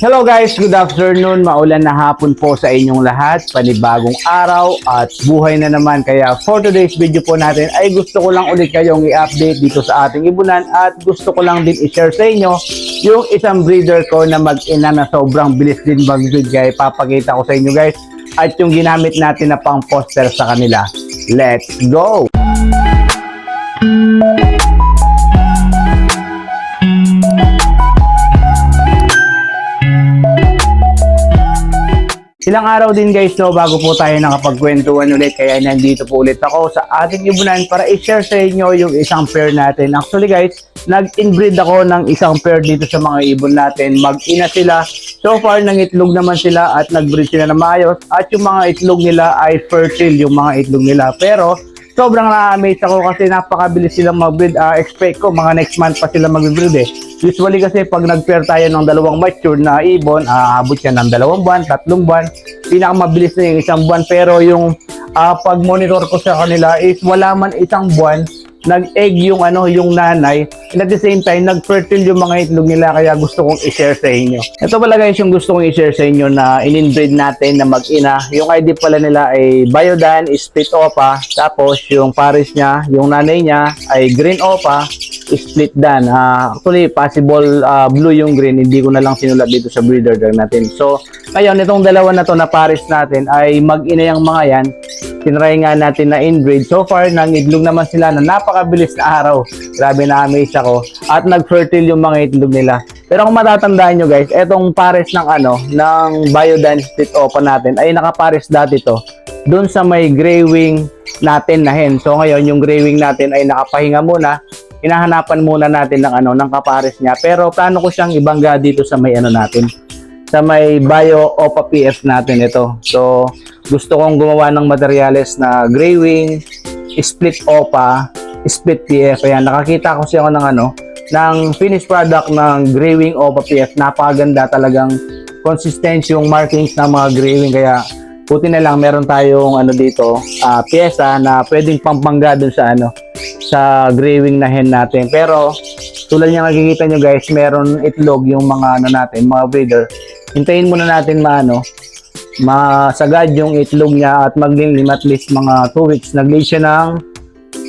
Hello guys, good afternoon. Maulan na hapon po sa inyong lahat. Panibagong araw at buhay na naman. Kaya for today's video po natin ay gusto ko lang ulit kayong i-update dito sa ating ibunan at gusto ko lang din i-share sa inyo yung isang breeder ko na mag-ina na sobrang bilis din mag-breed. Kaya papakita ko sa inyo guys at yung ginamit natin na pang poster sa kanila. Let's go! Ilang araw din guys no bago po tayo nakapagkwentuhan ulit kaya nandito po ulit ako sa ating ibunan para i-share sa inyo yung isang pair natin. Actually guys, nag-inbreed ako ng isang pair dito sa mga ibon natin. Mag-ina sila. So far nangitlog naman sila at nag-breed sila na maayos at yung mga itlog nila ay fertile yung mga itlog nila. Pero sobrang na-amaze ako kasi napakabilis silang mag-breed. Ah, expect ko mga next month pa sila mag-breed eh. Usually kasi pag nag-pair tayo ng dalawang mature na ibon, aabot yan ng dalawang buwan, tatlong buwan. Pinakamabilis na yung isang buwan. Pero yung ah, pag-monitor ko sa kanila is wala man isang buwan nag-egg yung ano yung nanay and at the same time nag-fertile yung mga itlog nila kaya gusto kong i-share sa inyo. Ito pala guys yung gusto kong i-share sa inyo na in-inbreed natin na mag-ina. Yung ID pala nila ay Biodan Split Opa tapos yung pares niya, yung nanay niya ay Green Opa Split Dan. Ah, actually possible ah, blue yung green hindi ko na lang sinulat dito sa breeder drug natin. So ngayon itong dalawa na to na pares natin ay mag-ina yung mga yan tinry nga natin na inbreed. So far, nangidlog naman sila na napakabilis na araw. Grabe na amaze ako. At nag-fertile yung mga itlog nila. Pero kung matatandaan nyo guys, etong pares ng ano, ng Biodan Split Opa natin ay nakapares dati to doon sa may gray wing natin na hen. So ngayon, yung gray wing natin ay nakapahinga muna. Hinahanapan muna natin ng ano, ng kapares niya. Pero plano ko siyang ibangga dito sa may ano natin, sa may Bio Opa PF natin ito. So, gusto kong gumawa ng materyales na gray wing, split Opa, split PF. Ayan, nakakita ko siya ng ano, ng finished product ng gray wing Opa PF. Napakaganda talagang consistent yung markings ng mga gray wing. Kaya, buti na lang meron tayong ano dito, ah, pyesa na pwedeng pampangga dun sa ano, sa gray wing na hen natin. Pero, tulad niya nakikita nyo guys, meron itlog yung mga ano natin, mga breeder. Hintayin muna natin maano, masagad yung itlog niya at maglilim at least mga 2 weeks. Nag-lay siya ng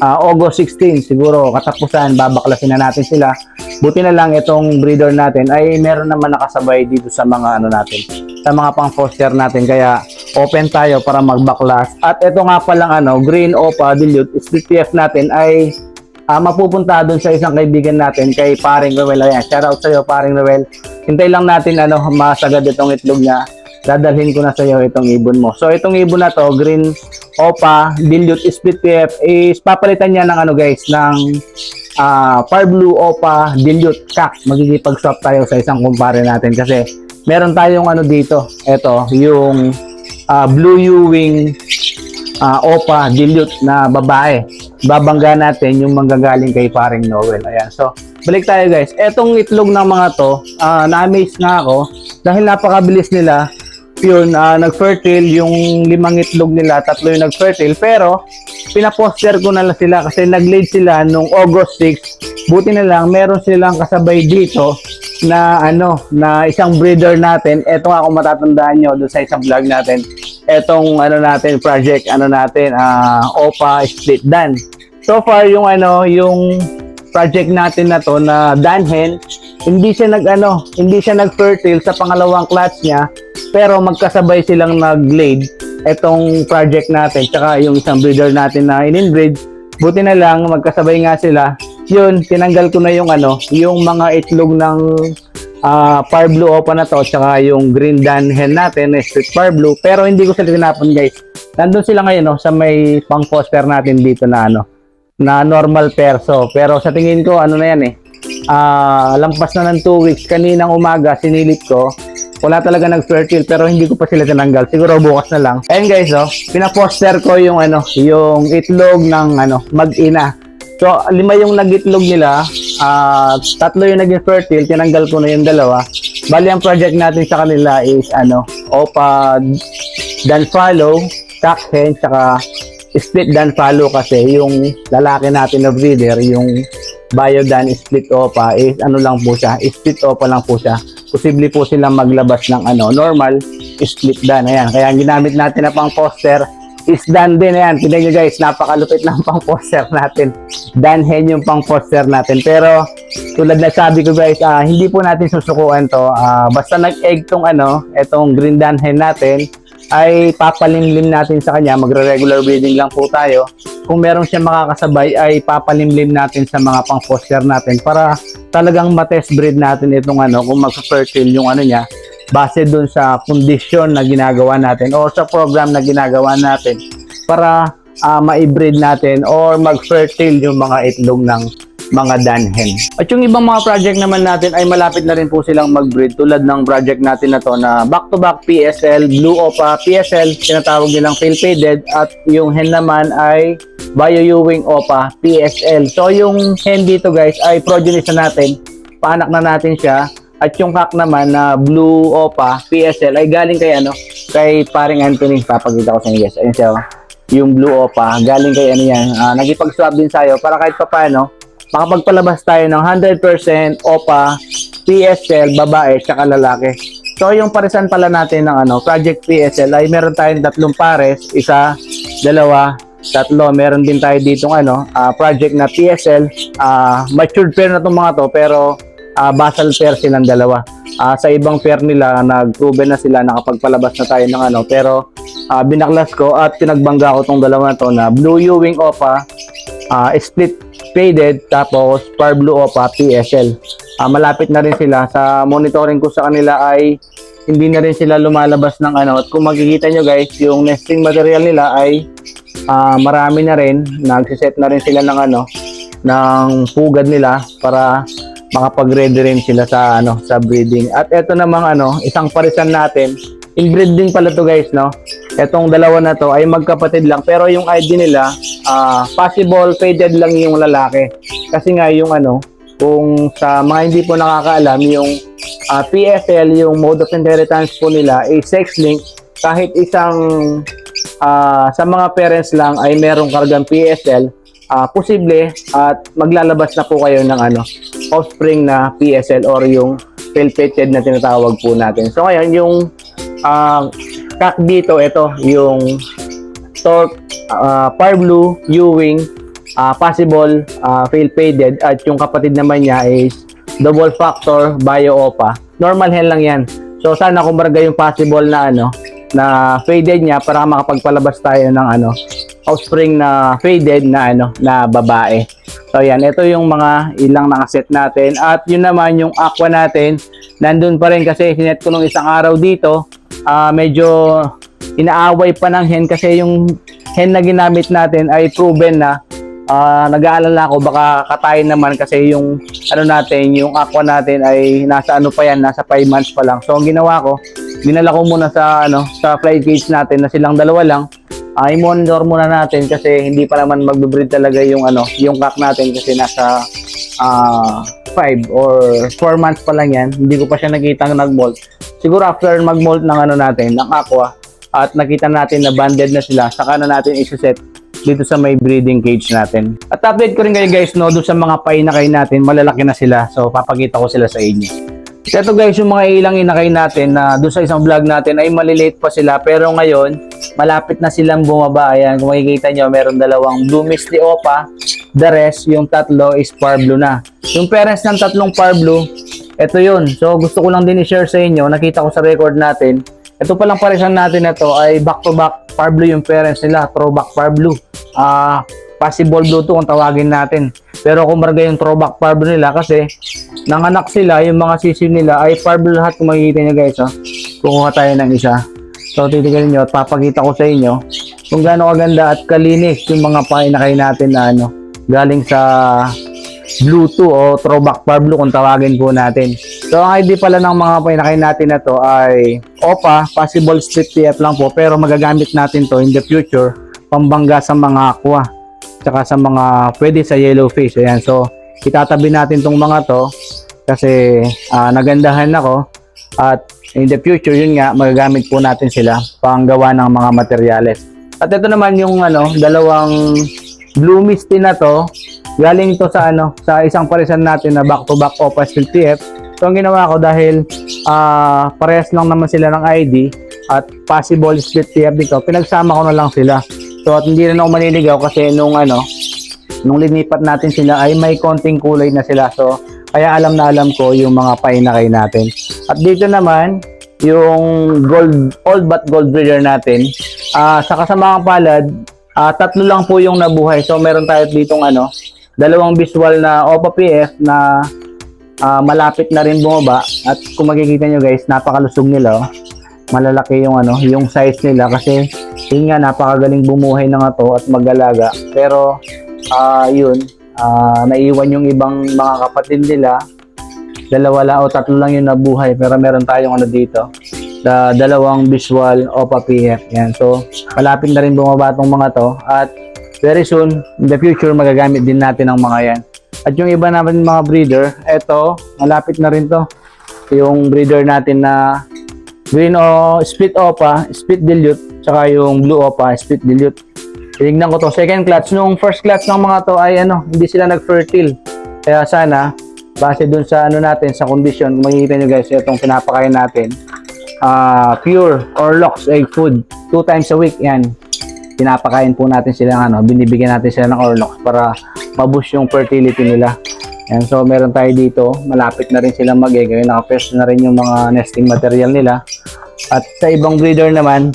ah, August 16 siguro katapusan babaklasin na natin sila. Buti na lang itong breeder natin ay meron naman nakasabay dito sa mga ano natin, sa mga pang foster natin kaya open tayo para magbaklas. At ito nga palang ano, green opa dilute split PF natin ay ah, mapupunta doon sa isang kaibigan natin kay paring Rowel. Ayan, shout out sa iyo paring Rowel. Hintay lang natin ano masagad itong itlog niya dadalhin ko na sa iyo itong ibon mo. So itong ibon na to, green opa, dilute split PF is papalitan niya ng ano guys, ng ah far blue opa, dilute kak. Magkikipag-swap tayo sa isang kumpare natin kasi meron tayong ano dito, ito, yung ah, blue U-wing ah, opa, dilute na babae. Babangga natin yung manggagaling kay paring Noel. Ayan. So, balik tayo guys. Etong itlog ng mga to, ah, na-amaze nga ako dahil napakabilis nila yun, ah, nag-fertile yung limang itlog nila, tatlo yung nag-fertile, pero pinaposter ko na lang sila kasi nag-late sila nung August 6. Buti na lang, meron silang kasabay dito na ano, na isang breeder natin. Ito nga kung matatandaan nyo doon sa isang vlog natin. Etong ano natin, project ano natin, ah, OPA Split Dan. So far yung ano, yung project natin na to na Danhen, hindi siya nag ano, hindi siya nag-fertile sa pangalawang clutch niya, pero magkasabay silang nag-laid etong project natin tsaka yung isang breeder natin na in-inbreed. Buti na lang magkasabay nga sila. Yun, tinanggal ko na yung ano, yung mga itlog ng ah par blue opa na to tsaka yung green dan hen natin na split par blue pero hindi ko sila tinapon guys nandun sila ngayon no, sa may pang poster natin dito na ano na normal perso. Pero sa tingin ko, ano na yan eh, ah lampas na ng 2 weeks. Kaninang umaga, sinilip ko, wala talaga nag-fertile pero hindi ko pa sila tinanggal. Siguro bukas na lang. Ayun guys, oh, pinaposter ko yung ano, yung itlog ng ano, mag-ina. So, lima yung nag-itlog nila, ah tatlo yung naging fertile, tinanggal ko na yung dalawa. Bali, ang project natin sa kanila is ano, Opa Dan Follow, Cock Hen, tsaka split dan follow kasi yung lalaki natin na breeder, yung Biodan split opa is ano lang po siya, split opa lang po siya. posible po silang maglabas ng ano, normal split dan. Ayan, kaya ang ginamit natin na pang poster is dan din. Ayan, tignan nyo guys, napakalupit ng pang poster natin. Dan hen yung pang poster natin. Pero tulad na sabi ko guys, ah, hindi po natin susukuan to. Ah, basta nag-egg tong ano, etong green dan hen natin, ay papalimlim natin sa kanya. Magre-regular breeding lang po tayo. Kung meron siya makakasabay, ay papalimlim natin sa mga pang poster natin para talagang matest breed natin itong ano, kung mag-fertile yung ano niya base dun sa kondisyon na ginagawa natin or sa program na ginagawa natin para ah, ma-breed natin or mag-fertile yung mga itlog ng mga danhen. At yung ibang mga project naman natin ay malapit na rin po silang mag-breed tulad ng project natin na to na back-to-back PSL, Blue Opa, PSL, tinatawag nilang pale faded at yung hen naman ay Bio Ewing Opa, PSL. So yung hen dito guys ay progeny na natin, paanak na natin siya at yung kak naman na Blue Opa, PSL ay galing kay ano, kay paring Anthony. Papakita ko sa inyo guys. Ayun siya. oh. Yung Blue Opa, galing kay ano yan. Uh, nagipag-swap din sa'yo para kahit pa paano, makapagpalabas tayo ng 100% OPA, PSL, babae, tsaka lalaki. So yung parisan pala natin ng ano, Project PSL ay meron tayong tatlong pares, isa, dalawa, tatlo. Meron din tayo ditong ano, ah, project na PSL, ah, matured pair na itong mga to pero ah, basal pair silang dalawa. Ah, sa ibang pair nila, nag-proven na sila nakapagpalabas na tayo ng ano, pero ah, binaklas ko at pinagbangga ko tong dalawa na to na Blue Ewing Opa, ah, split faded, tapos Par Blue Opa PSL. Ah, malapit na rin sila. Sa monitoring ko sa kanila ay hindi na rin sila lumalabas ng ano. At kung makikita nyo guys, yung nesting material nila ay ah, marami na rin. Nagsiset na rin sila ng ano, ng pugad nila para makapag-ready rin sila sa ano sa breeding. At eto namang ano, isang parisan natin. Inbreed din pala to guys, no? Etong dalawa na to ay magkapatid lang pero yung ID nila ah, possible faded lang yung lalaki. Kasi nga yung ano, kung sa mga hindi po nakakaalam, yung ah, PFL, yung mode of inheritance po nila ay sex link kahit isang ah, sa mga parents lang ay merong kargang PSL, ah, posible at maglalabas na po kayo ng ano, offspring na PSL or yung pelpeted na tinatawag po natin. So ngayon yung ah, kak dito ito yung Torque, uh, Par Blue, Ewing, ah, possible, uh, faded at yung kapatid naman niya is double factor bio opa. Normal hen lang yan. So sana kumbaga yung possible na ano na faded niya para makapagpalabas tayo ng ano offspring na faded na ano na babae. So yan, ito yung mga ilang nakaset natin at yun naman yung aqua natin nandun pa rin kasi sinet ko nung isang araw dito ah, medyo inaaway pa ng hen kasi yung hen na ginamit natin ay proven na ah, nag-aalala ako baka katayin naman kasi yung ano natin, yung aqua natin ay nasa ano pa yan, nasa 5 months pa lang. So ang ginawa ko, dinala ko muna sa ano, sa flight cage natin na silang dalawa lang. Ay monitor muna natin kasi hindi pa naman magbe-breed talaga yung ano, yung cock natin kasi nasa ah 5 or 4 months pa lang yan. Hindi ko pa siya nakita nag-molt. Siguro after mag-molt ng ano natin, ng aqua, at nakita natin na banded na sila, saka na natin isi-set dito sa may breeding cage natin. At update ko rin kayo guys, no, doon sa mga painakay natin, malalaki na sila. So, papakita ko sila sa inyo. Ito guys, yung mga ilang inakay natin na doon sa isang vlog natin ay maliliit pa sila. Pero ngayon, malapit na silang bumaba. Ayan, kung makikita nyo, meron dalawang blue misty opa. The rest, yung tatlo is par blue na. Yung parents ng tatlong par blue, ito yun. So, gusto ko lang din i-share sa inyo. Nakita ko sa record natin. Ito palang parisan natin na to ay back-to-back par blue yung parents nila. Throwback par blue. Ah, possible blue to kung tawagin natin. Pero kung marga yung throwback par blue nila kasi nanganak sila, yung mga sisi nila ay par blue lahat kung makikita nyo guys. Oh. Kukuha tayo ng isa. So, titignan nyo at papakita ko sa inyo kung gaano kaganda at kalinis yung mga painakay natin na ano, galing sa Blue 2 o throwback par blue kung tawagin po natin. So ang ID pala ng mga pinakay natin na to ay OPA, possible split TF lang po pero magagamit natin to in the future pambangga sa mga aqua tsaka sa mga pwede sa yellow fish. Ayan, so itatabi natin tong mga to kasi ah, nagandahan ako at in the future yun nga magagamit po natin sila panggawa ng mga materyales. At ito naman yung ano, dalawang blue misty na to galing to sa ano sa isang parisan natin na back to back Steel TF So ang ginawa ko dahil ah parehas lang naman sila ng ID at possible split pair dito, pinagsama ko na lang sila. So at hindi rin ako maniligaw kasi nung ano, nung linipat natin sila ay may konting kulay na sila. So kaya alam na alam ko yung mga painakay natin. At dito naman, yung gold, old but gold breeder natin, ah sa kasamaang palad, ah tatlo lang po yung nabuhay. So meron tayo ditong ano, dalawang visual na OPA PF na ah, malapit na rin bumaba at kung makikita nyo guys napakalusog nila oh. malalaki yung ano yung size nila kasi yun nga napakagaling bumuhay na nga to at magalaga. Pero ah yun ah, naiwan yung ibang mga kapatid nila. Dalawa lang o tatlo lang yung nabuhay pero meron tayong ano dito da, dalawang visual OPA PF yan so malapit na rin bumaba tong mga to. At very soon in the future magagamit din natin ang mga yan. At yung iba naman mga breeder, eto, malapit na rin to. Yung breeder natin na green o split opa, split dilute, tsaka yung blue opa, split dilute. Tinignan ko to, second clutch. Nung first clutch ng mga to ay ano, hindi sila nag-fertile. Kaya sana, base dun sa ano natin, sa condition, makikita nyo guys, itong pinapakain natin. ah pure or locks egg food, two times a week, yan pinapakain po natin sila ng ano, binibigyan natin sila ng Orlox para ma-boost yung fertility nila. Yan, so meron tayo dito, malapit na rin silang mag-egg. Naka-fresh na rin yung mga nesting material nila. At sa ibang breeder naman,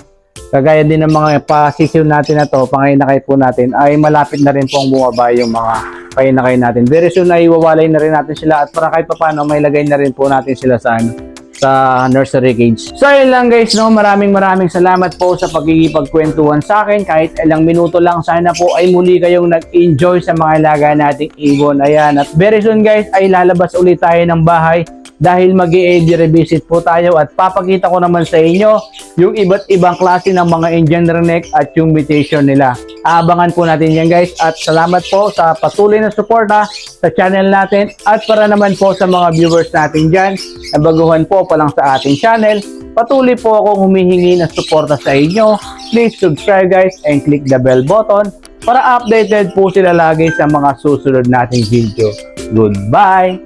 kagaya din ng mga pasisiw natin na to, pangainakay po natin, ay malapit na rin pong bumaba yung mga painakay natin. Very soon ay iwawalay na rin natin sila at para kahit paano may lagay na rin po natin sila sa ano, sa nursery cage. So yun lang guys, no? maraming maraming salamat po sa pagkikipagkwentuhan sa akin. Kahit ilang minuto lang, sana po ay muli kayong nag-enjoy sa mga alaga nating ibon. Ayan, at very soon guys, ay lalabas ulit tayo ng bahay dahil mag i revisit po tayo at papakita ko naman sa inyo yung iba't ibang klase ng mga Indian Redneck at yung mutation nila. Aabangan po natin yan guys at salamat po sa patuloy na suporta sa channel natin at para naman po sa mga viewers natin dyan na baguhan po pa lang sa ating channel, patuloy po akong humihingi ng suporta sa inyo. Please subscribe guys and click the bell button para updated po sila lagi sa mga susunod nating video. Goodbye!